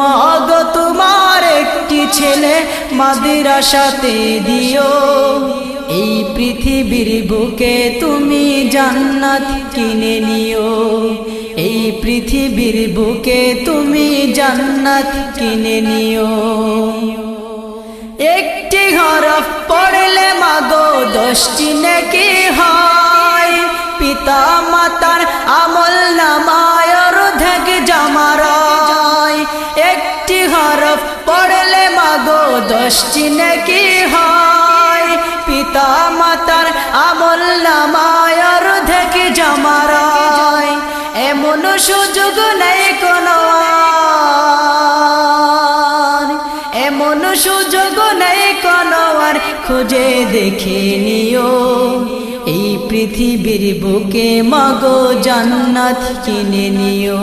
মাগ তোমার একটি ছেলে মাদ্রাসাতে দিও। এই পৃথিবীর বুকে তুমি জান্নাত কিনে নিও। এই পৃথিবীর বুকে তুমি জান্নাত কিনে নিও। একটি হরফ পড়লে মাগো দশটি নাকি হয়। পিতা মাতার আমল নামায় জামারায় একটি হরফ পড়লে মাগো দশটি নাকি হয়? পিতা মাতার আমল নামায় অর্ধেক জামারায়? এমন সুযোগ নেই কোনো। এমন সুযোগ নেই কোনো আর, খুঁজে দেখে নিও। এই পৃথিবীর বুকে মাগো জান্নাত কিনে নিও।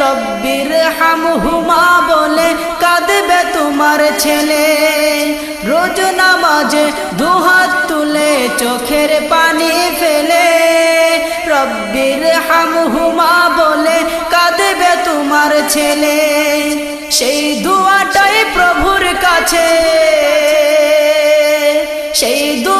রব্বির হামহুমা বলে কাঁদবে তোমার ছেলে। রোজ নামাজে দুহাত তুলে চোখের পানি ফেলে। রব্বির হামহুমা বলে কাঁদবে তোমার ছেলে। সেই দুয়াটাই প্রভুর কাছে। সেই প্রভুর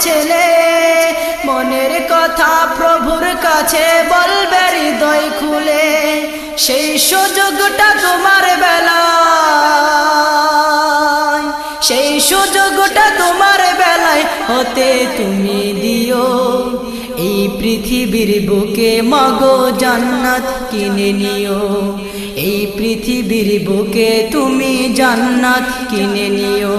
ছেলে। মনের কথা প্রভুর কাছে বলবে হৃদয় খুলে। সেই সুযোগটা তোমার বেলায়। সেই সুযোগটা তোমার বেলায় হতে তুমি দিও। এই পৃথিবীর বুকে মাগো জান্নাত কিনে নিও। এই পৃথিবীর বুকে তুমি জান্নাত কিনে নিও।